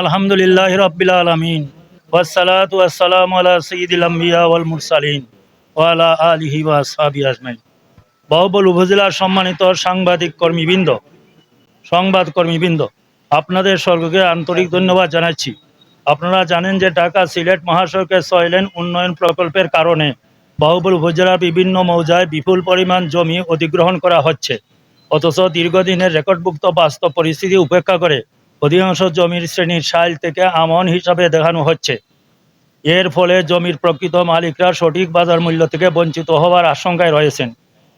আলহামদুলিল্লাহ রব্বিল আলমিন। ওয়াসালাত ওয়াসালাম আলা সঈদুল আম্বিয়া ওয়াল মুরসালিন ওয়ালা আলিহি ওয়া সাহাবি আজমাইন। বাহুবল উপজেলার সম্মানিত সাংবাদিক কর্মীবৃন্দ, সংবাদ কর্মীবৃন্দ, আপনাদের স্বর্গকে আন্তরিক ধন্যবাদ জানাচ্ছি। আপনারা জানেন যে ঢাকা সিলেট মহাসড়কের ছয় লেন উন্নয়ন প্রকল্পের কারণে বাহুবল উপজেলার বিভিন্ন মৌজায় বিপুল পরিমাণ জমি অধিগ্রহণ করা হচ্ছে। অথচ দীর্ঘদিনের রেকর্ডভুক্ত বাস্তব পরিস্থিতি উপেক্ষা করে অধিকাংশ জমির শ্রেণির সাইল থেকে আমন হিসাবে দেখানো হচ্ছে। এর ফলে জমির প্রকৃত মালিকরা সঠিক বাজার মূল্য থেকে বঞ্চিত হওয়ার আশঙ্কায় রয়েছেন।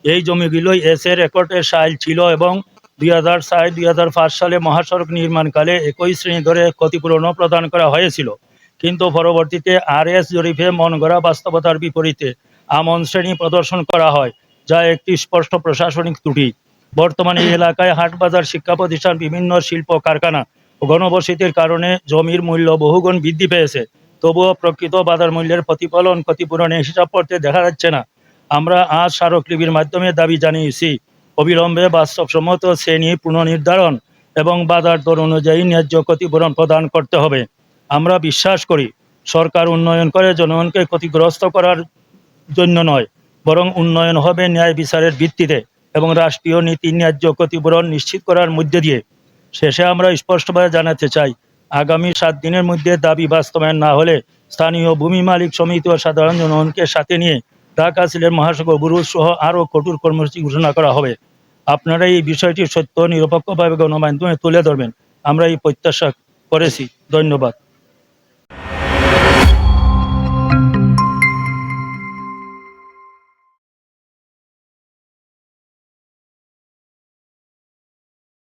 এই জমিগুলোই এসে রেকর্ডের সাইল ছিল এবং দুই হাজার ছয় দুই হাজার পাঁচ সালে মহাসড়ক নির্মাণকালে একই শ্রেণি ধরে ক্ষতিপূরণও প্রদান করা হয়েছিল। কিন্তু পরবর্তীতে আর এস জরিপে মন গড়া বাস্তবতার বিপরীতে আমন শ্রেণি প্রদর্শন করা হয়, যা একটি স্পষ্ট প্রশাসনিক ত্রুটি। বর্তমানে এই এলাকায় হাটবাজার শিক্ষা প্রতিষ্ঠান, বিভিন্ন শিল্প কারখানা ও গণবসতির কারণে জমির মূল্য বহুগুণ বৃদ্ধি পেয়েছে। তবুও প্রকৃত বাজার মূল্যের প্রতিফলন ক্ষতিপূরণে হিসাব করতে দেখা যাচ্ছে না। আমরা আজ স্মারকলিপির মাধ্যমে দাবি জানিয়েছি, অবিলম্বে বাস্তবসম্মত শ্রেণি পুনর্নির্ধারণ এবং বাজার দর অনুযায়ী ন্যায্য ক্ষতিপূরণ প্রদান করতে হবে। আমরা বিশ্বাস করি, সরকার উন্নয়ন করে জনগণকে ক্ষতিগ্রস্ত করার জন্য নয়, বরং উন্নয়ন হবে ন্যায় বিচারের ভিত্তিতে এবং রাষ্ট্রীয় নীতি ন্যায্য ক্ষতিপূরণ নিশ্চিত করার মধ্যে দিয়ে। শেষে আমরা স্পষ্টভাবে জানাতে চাই, আগামী সাত দিনের মধ্যে দাবি বাস্তবায়ন না হলে স্থানীয় ভূমি মালিক সমিতি ও সাধারণ জনগণকে সাথে নিয়ে ঢাকা সিলেট মহাসাগর বুরুজ সহ আরও কঠোর কর্মসূচি ঘোষণা করা হবে। আপনারা এই বিষয়টি সত্য, নিরপেক্ষভাবে গণমাধ্যমে তুলে ধরবেন। আমরা এই প্রত্যাশা করেছি। ধন্যবাদ।